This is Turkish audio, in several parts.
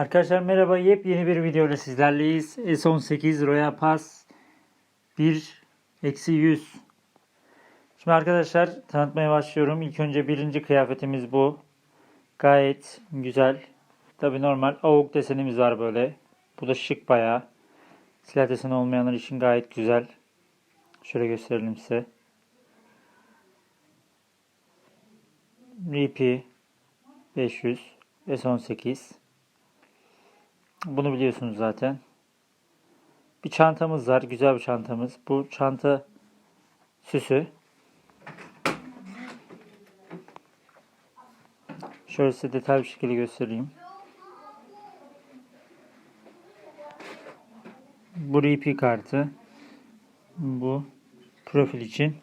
Arkadaşlar merhaba. Yepyeni bir video ile sizlerleyiz. S18 Royal Pass 1 eksi 100. Şimdi arkadaşlar tanıtmaya başlıyorum. İlk önce birinci kıyafetimiz bu. Gayet güzel. Tabi normal avuk desenimiz var böyle. Bu da şık bayağı. Silah deseni olmayanlar için gayet güzel. Şöyle gösterelim size. RP 500 S18 bunu biliyorsunuz zaten. Bir çantamız var. Güzel bir çantamız. Bu çanta süsü. Şöyle size detaylı bir şekilde göstereyim. Bu RP kartı. Bu profil için.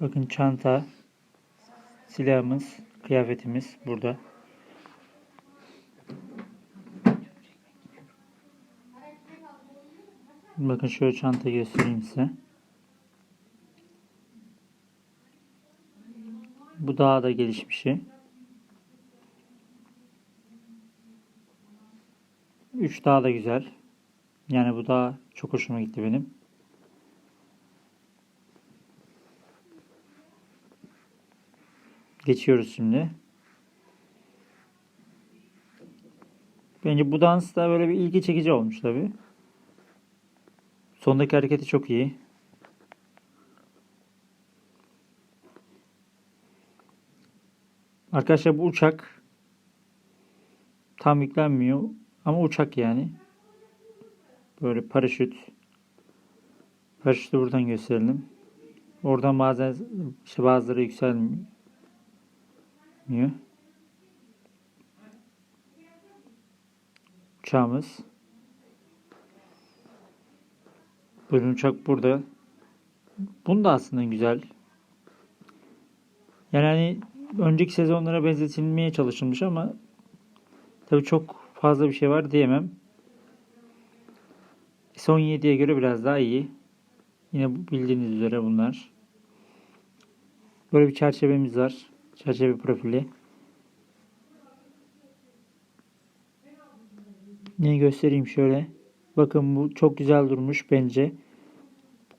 Bakın çanta, silahımız, kıyafetimiz burada. Bakın şöyle çanta göstereyim size. Bu daha da gelişmişi. 3 daha da güzel. Yani bu daha çok hoşuma gitti benim. Geçiyoruz şimdi. Bence bu dans da böyle bir ilgi çekici olmuş tabii. Sondaki hareketi çok iyi. Arkadaşlar bu uçak tam yüklenmiyor ama uçak yani. Böyle paraşüt. Paraşütü buradan gösterelim. Oradan bazen işte bazıları yükselmiyor. Uçağımız. Uçak burada. Bunu da aslında güzel. Yani hani önceki sezonlara benzetilmeye çalışılmış ama tabii çok fazla bir şey var diyemem. Son 7'ye göre biraz daha iyi. Yine bildiğiniz üzere bunlar. Böyle bir çerçevemiz var. Çerçeve profili. Ne göstereyim şöyle. Bakın bu çok güzel durmuş bence.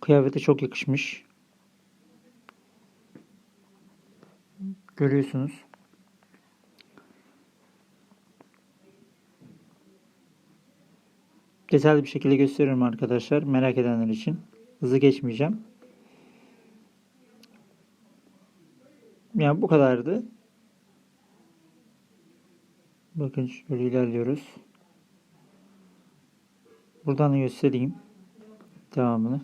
Kıyafete çok yakışmış. Görüyorsunuz. Detaylı bir şekilde gösteriyorum arkadaşlar. Merak edenler için. Hızlı geçmeyeceğim. Yani bu kadardı. Bakın şöyle ilerliyoruz. Buradan da göstereyim devamını.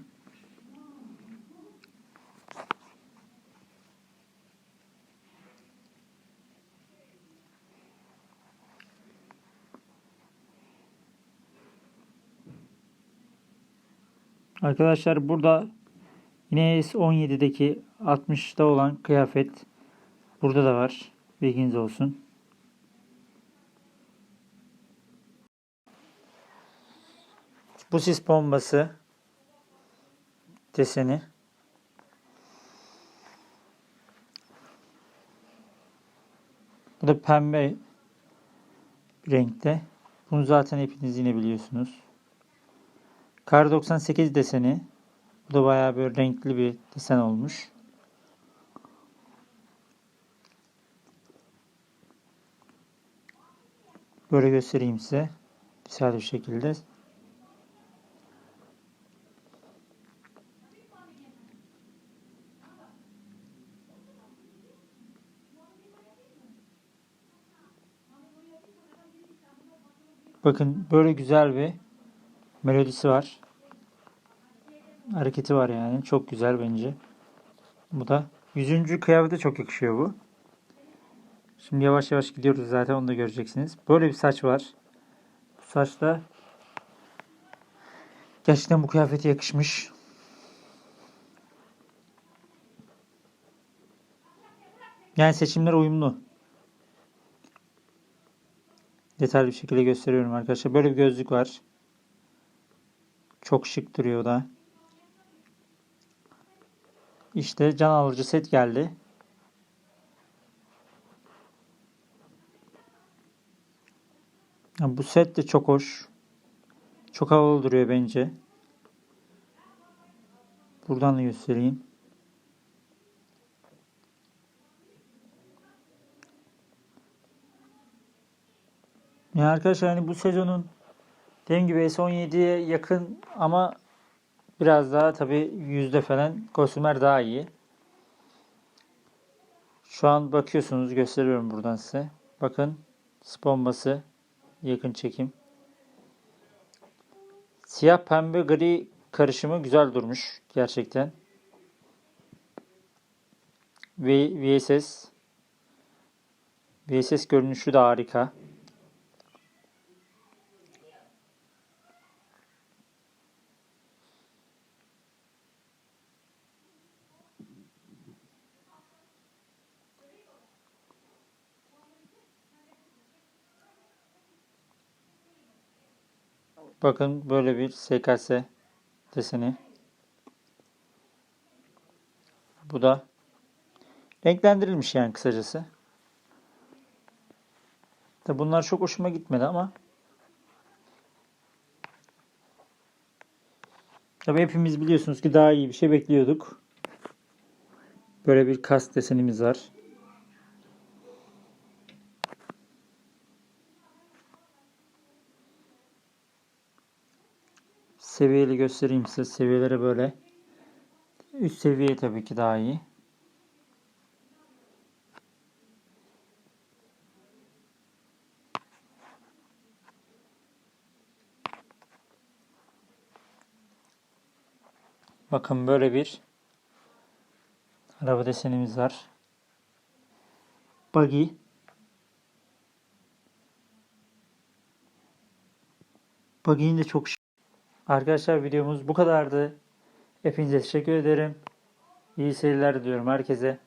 Arkadaşlar burada yine S17'deki 60'da olan kıyafet burada da var. Bilginiz olsun. Bu sis bombası deseni. Bu da pembe renkte. Bunu zaten hepiniz yine biliyorsunuz. Kar 98 deseni. Bu da bayağı böyle renkli bir desen olmuş. Böyle göstereyim size. Güzel bir şekilde. Bakın böyle güzel bir melodisi var. Hareketi var yani. Çok güzel bence. Bu da yüzüncü kıyafete çok yakışıyor bu. Şimdi yavaş yavaş gidiyoruz zaten onu da göreceksiniz. Böyle bir saç var. Bu saçta gerçekten bu kıyafete yakışmış. Yani seçimler uyumlu. Detaylı bir şekilde gösteriyorum arkadaşlar. Böyle bir gözlük var. Çok şık duruyor da. İşte can alıcı set geldi. Bu set de çok hoş. Çok havalı duruyor bence. Buradan da göstereyim. Ya arkadaşlar hani bu sezonun dediğim gibi S17'ye yakın ama biraz daha tabi yüzde falan kostümler daha iyi. Şu an bakıyorsunuz gösteriyorum buradan size. Bakın bombası yakın çekim. Siyah pembe gri karışımı güzel durmuş gerçekten. Ve VSS VSS görünüşü de harika. Bakın böyle bir SKS deseni. Bu da renklendirilmiş yani kısacası. Tabi bunlar çok hoşuma gitmedi ama Tabi hepimiz biliyorsunuz ki daha iyi bir şey bekliyorduk. Böyle bir kas desenimiz var. Seviyeli göstereyim size. Seviyeleri böyle. Üst seviye tabii ki daha iyi. Bakın böyle bir araba desenimiz var. Buggy. Buggy'nin de çok. Arkadaşlar videomuz bu kadardı. Hepinize teşekkür ederim. İyi seyirler diliyorum herkese.